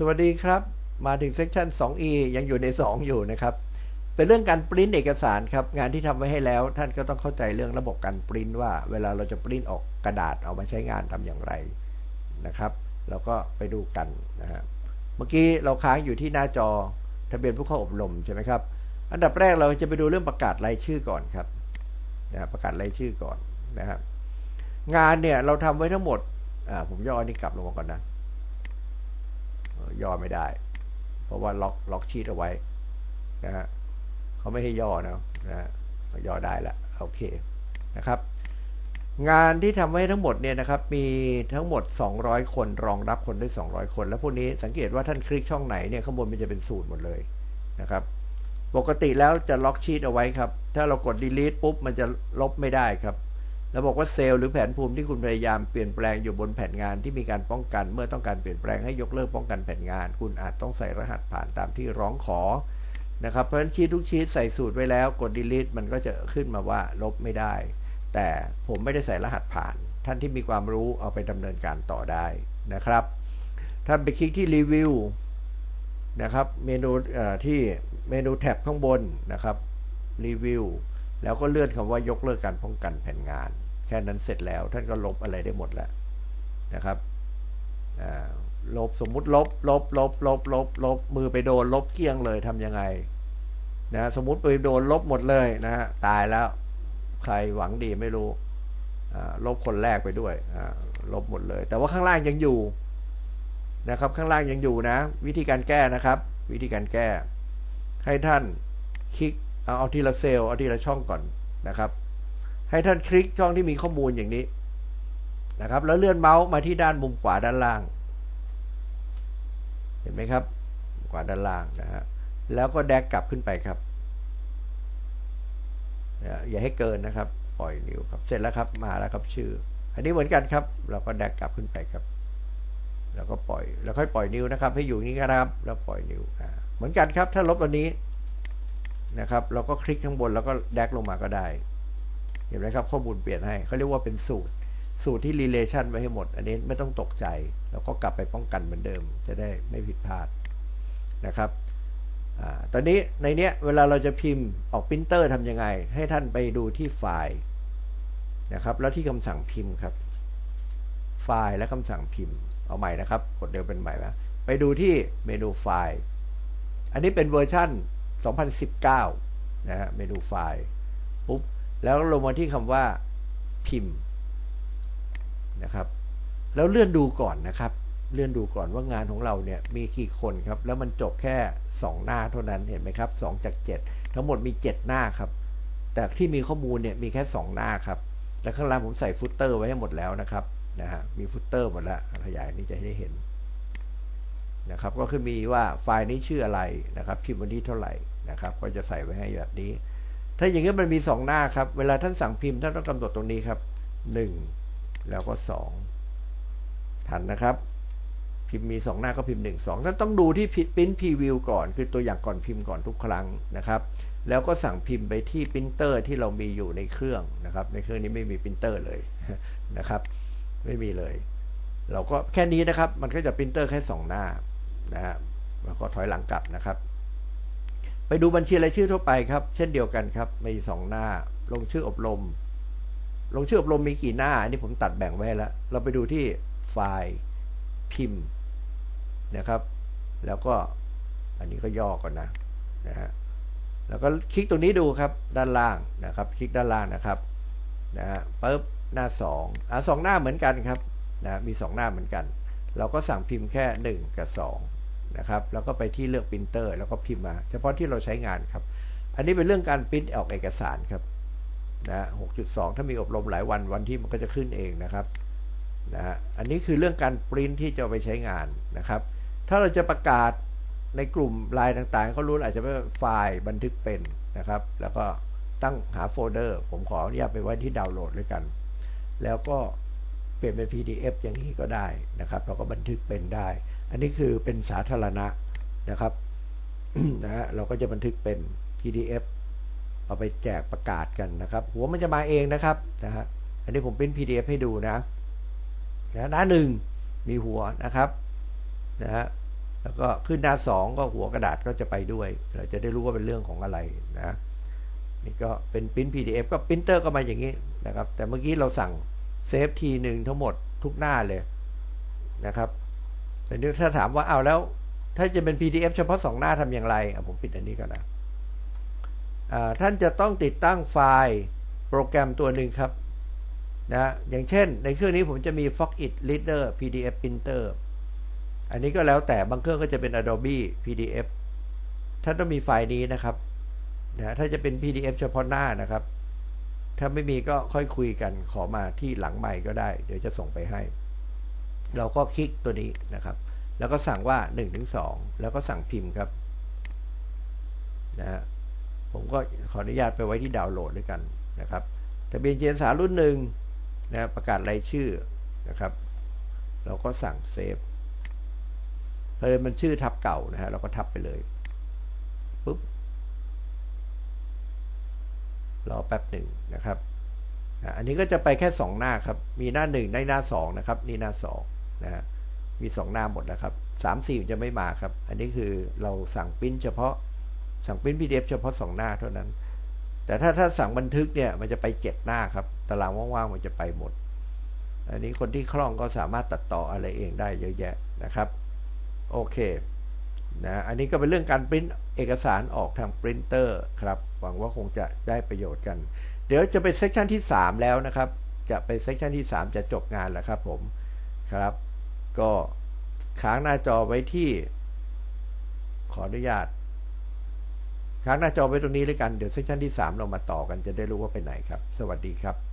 สวัสดีครับ มาถึงเซสชัน 2e ยังอยู่ใน 2 อยู่นะครับ เป็นเรื่องการปริ้นเอกสารครับ งานที่ทำไว้ให้แล้ว ท่านก็ต้องเข้าใจเรื่องระบบการปริ้นว่า เวลาเราจะปริ้นออกกระดาษเอามาใช้งานทำอย่างไรนะครับ เราก็ไปดูกันนะฮะเมื่อกี้เราค้างอยู่ที่หน้าจอทะเบียนผู้เข้าอบรมใช่ไหมครับ อันดับแรกเราจะไปดูเรื่องประกาศรายชื่อก่อนครับนะประกาศรายชื่อก่อนนะครับงานเนี่ยเราทำไว้ทั้งหมดผมย่ออันนี้กลับลงมาก่อนนะ ย่อไม่ได้ เพราะว่าล็อกล็อกชีตเอาไว้นะฮะเขาไม่ให้ย่อนะนะฮะย่อได้ละโอเคนะครับงานที่ทำไว้ทั้งหมดเนี่ยนะครับมีทั้งหมด 200 คนรองรับคนได้ 200 คน แล้วพวกนี้สังเกตว่าท่านคลิกช่องไหนเนี่ยข้างบนมันจะเป็นสูตรหมดเลยนะครับ ปกติแล้วจะล็อกชีตเอาไว้ครับ ถ้าเรากด delete ปุ๊บมันจะลบไม่ได้ครับ แล้วบอกว่าเซลล์หรือแผนภูมิที่คุณพยายามเปลี่ยนแปลงอยู่บนแผนงานที่มีการป้องกัน เมื่อต้องการเปลี่ยนแปลงให้ยกเลิกป้องกันแผนงาน คุณอาจต้องใส่รหัสผ่านตามที่ร้องขอนะครับเพราะฉะนั้นชีตทุกชีตใส่สูตรไว้แล้วกด delete มันก็จะขึ้นมาว่าลบไม่ได้ แต่ผมไม่ได้ใส่รหัสผ่าน ท่านที่มีความรู้เอาไปดำเนินการต่อได้นะครับท่านไปคลิกที่รีวิวนะครับเมนูที่เมนูแท็บข้างบนนะครับรีวิว แล้วก็เลื่อนคำว่ายกเลิกการป้องกันแผนงาน แค่นั้นเสร็จแล้วท่านก็ลบอะไรได้หมดแล้วนะครับลบสมมุติลบลบลบลบลบลบมือไปโดนลบเกี้ยงเลยทำยังไงนะสมมุติไปโดนลบหมดเลยนะฮะตายแล้วใครหวังดีไม่รู้ลบคนแรกไปด้วยลบหมดเลย แต่ว่าข้างล่างยังอยู่นะครับข้างล่างยังอยู่นะ วิธีการแก้นะครับ วิธีการแก้ ให้ท่านคลิก เอาเอาทีละเซลล์เอาทีละช่องก่อนนะครับ ให้ท่านคลิกช่องที่มีข้อมูลอย่างนี้นะครับ แล้วเลื่อนเมาส์มาที่ด้านมุมขวาด้านล่าง เห็นไหมครับขวาด้านล่างนะฮะแล้วก็แดกกลับขึ้นไปครับอย่าให้เกินนะครับปล่อยนิ้วครับ เสร็จแล้วครับมาแล้วครับชื่อ อันนี้เหมือนกันครับ เราก็แดกกลับขึ้นไปครับ แล้วก็ปล่อย แล้วค่อยปล่อยนิ้วนะครับ ให้อยู่นี้ครับ แล้วปล่อยนิ้วเหมือนกันครับ ถ้าลบอันนี้ นะครับ เราก็คลิกข้างบนแล้วก็แดกลงมาก็ได้ เห็นไหมครับข้อมูลเปลี่ยนให้เขาเรียกว่าเป็นสูตร สูตรที่ relation ไว้ให้หมด อันนี้ไม่ต้องตกใจ แล้วก็กลับไปป้องกันเหมือนเดิม จะได้ไม่ผิดพลาดนะครับอตอนนี้ในเนี้ยเวลาเราจะพิมพ์ออกปรินเตอร์ทำยังไง ให้ท่านไปดูที่ไฟล์นะครับ แล้วที่คำสั่งพิมพ์ครับ ไฟล์และคำสั่งพิมพ์ เอาใหม่นะครับกดเดียวเป็นใหม่นะไปดูที่เมนูไฟล์ อันนี้เป็นเวอร์ชั่น 2019 นะฮะเมนูไฟล์ปุ๊บแล้วลงมาที่คำว่าพิมพ์นะครับ แล้วเลื่อนดูก่อนนะครับ เลื่อนดูก่อนว่างานของเราเนี่ยมีกี่คนครับ แล้วมันจบแค่ 2 หน้าเท่านั้นเห็นไหมครับ2จาก 7 ทั้งหมดมี 7 หน้าครับ แต่ที่มีข้อมูลเนี่ยมีแค่ 2 หน้าครับแล้วข้างล่างผมใส่ฟุตเตอร์ไว้ให้หมดแล้วนะครับนะฮะมีฟุตเตอร์หมดแล้วขยายนี้จะให้ได้เห็น นะครับก็คือมีว่าไฟล์นี้ชื่ออะไรนะครับพิมพ์วันที่เท่าไหร่นะครับ ก็จะใส่ไว้ให้แบบนี้ ถ้าอย่างนี้มันมี 2 หน้าครับ เวลาท่านสั่งพิมพ์ท่านต้องกำหนดตรงนี้ครับ 1 แล้วก็ 2 ทันนะครับ พิมพ์มี 2 หน้าก็พิมพ์ 1 2ท่านต้องดูที่พิมพ์พรีวิวก่อน คือตัวอย่างก่อนพิมพ์ก่อนทุกครั้งนะครับแล้วก็สั่งพิมพ์ไปที่ปรินเตอร์ที่เรามีอยู่ในเครื่องนะครับ ในเครื่องนี้ไม่มีปรินเตอร์เลยนะครับ ไม่มีเลย เราก็แค่นี้นะครับ มันก็จะปรินเตอร์แค่ 2 หน้า นะฮะแล้วก็ถอยหลังกลับนะครับ ไปดูบัญชีรายชื่อทั่วไปครับ เช่นเดียวกันครับมีสองหน้า ลงชื่ออบรม ลงชื่ออบรมมีกี่หน้า อันนี้ผมตัดแบ่งไว้แล้ว เราไปดูที่ไฟล์พิมพ์นะครับ แล้วก็อันนี้ก็ย่อก่อนนะนะฮะแล้วก็คลิกตรงนี้ดูครับด้านล่างนะครับ คลิกด้านล่างนะครับนะฮะปุ๊บหน้า2อะสองหน้าเหมือนกันครับนะมี 2 หน้าเหมือนกัน เราก็สั่งพิมพ์แค่ 1 กับ 2 นะครับ แล้วก็ไปที่เลือกปรินเตอร์ แล้วก็พิมพ์มา เฉพาะที่เราใช้งานครับ อันนี้เป็นเรื่องการปริ้นออกเอกสารครับนะ6.2 ถ้ามีอบรมหลายวันวันที่มันก็จะขึ้นเองนะครับนะฮะอันนี้คือเรื่องการปริ้นที่จะไปใช้งานนะครับ ถ้าเราจะประกาศในกลุ่มไลน์ต่างๆเขารู้อาจจะเป็นไฟล์บันทึกเป็นนะครับ แล้วก็ตั้งหาโฟลเดอร์ ผมขออนุญาตไปไว้ที่ดาวน์โหลดด้วยกัน แล้วก็เปลี่ยนเป็น PDF อย่างนี้ก็ได้นะครับ เราก็บันทึกเป็นได้ อันนี้คือเป็นสาธารณะนะครับนะฮะเราก็จะบันทึกเป็น PDF เอาไปแจกประกาศกันนะครับ หัวมันจะมาเองนะครับนะฮะอันนี้ผมเป็น PDF ให้ดูนะนะหน้าหนึ่งมีหัวนะครับนะฮะแล้วก็ขึ้นหน้าสองก็หัวกระดาษก็จะไปด้วย เราจะได้รู้ว่าเป็นเรื่องของอะไรนะนี่ก็เป็นปริ้น PDF ก็ปรินเตอร์ก็มาอย่างนี้นะครับ แต่เมื่อกี้เราสั่งเซฟทีหนึ่งทั้งหมดทุกหน้าเลยนะครับ แต่นี้ถ้าถามว่าเอาแล้ว ถ้าจะเป็น PDF เฉพาะสองหน้าทำอย่างไรผมปิดอันนี้ก่อนนะท่านจะต้องติดตั้งไฟล์โปรแกรมตัวหนึ่งครับนะอย่างเช่น ในเครื่องนี้ผมจะมี Fox It Reader PDF Printer อันนี้ก็แล้วแต่บางเครื่องก็จะเป็น Adobe PDF ท่านต้องมีไฟล์นี้นะครับนะถ้าจะเป็น PDF เฉพาะหน้านะครับ ถ้าไม่มีก็ค่อยคุยกันขอมาที่หลังใหม่ก็ได้ เดี๋ยวจะส่งไปให้ เราก็คลิกตัวนี้นะครับ แล้วก็สั่งว่า1ถึง2แล้วก็สั่งพิมพ์ครับนะฮะผมก็ขออนุญาตไปไว้ที่ดาวน์โหลดด้วยกันนะครับทะเบียนเจียนสารุ่นหนึ่งนะประกาศรายชื่อนะครับ เราก็สั่งเซฟเพราะมันชื่อทับเก่านะฮะเราก็ทับไปเลยปุ๊บรอแป๊บหนึ่งนะครับอันนี้ก็จะไปแค่ 2 หน้าครับ มีหน้า 1 ได้หน้า 2 นะครับ นี่หน้า 2 นะมี2หน้าหมดแล้วครับ3 4จะไม่มาครับ อันนี้คือเราสั่งปริ้นเฉพาะสั่งปริ้น PDF เฉพาะ 2 หน้าเท่านั้น แต่ถ้าถ้าสั่งบันทึกเนี่ยมันจะไป 7 หน้าครับ ตารางว่างๆมันจะไปหมด อันนี้คนที่คล่องก็สามารถตัดต่ออะไรเองได้เยอะแยะนะครับ โอเคนะ อันนี้ก็เป็นเรื่องการปริ้นเอกสารออกทางปรินเตอร์ครับ หวังว่าคงจะได้ประโยชน์กัน เดี๋ยวจะไปเซสชันที่ 3 แล้วนะครับ จะไปเซสชันที่ 3 จะจบงานแล้วครับผม ครับ ก็ค้างหน้าจอไว้ที่ ขออนุญาต ค้างหน้าจอไว้ตรงนี้เลยกัน เดี๋ยวเซสชันที่ 3 เรามาต่อกันจะได้รู้ว่าไปไหนครับ สวัสดีครับ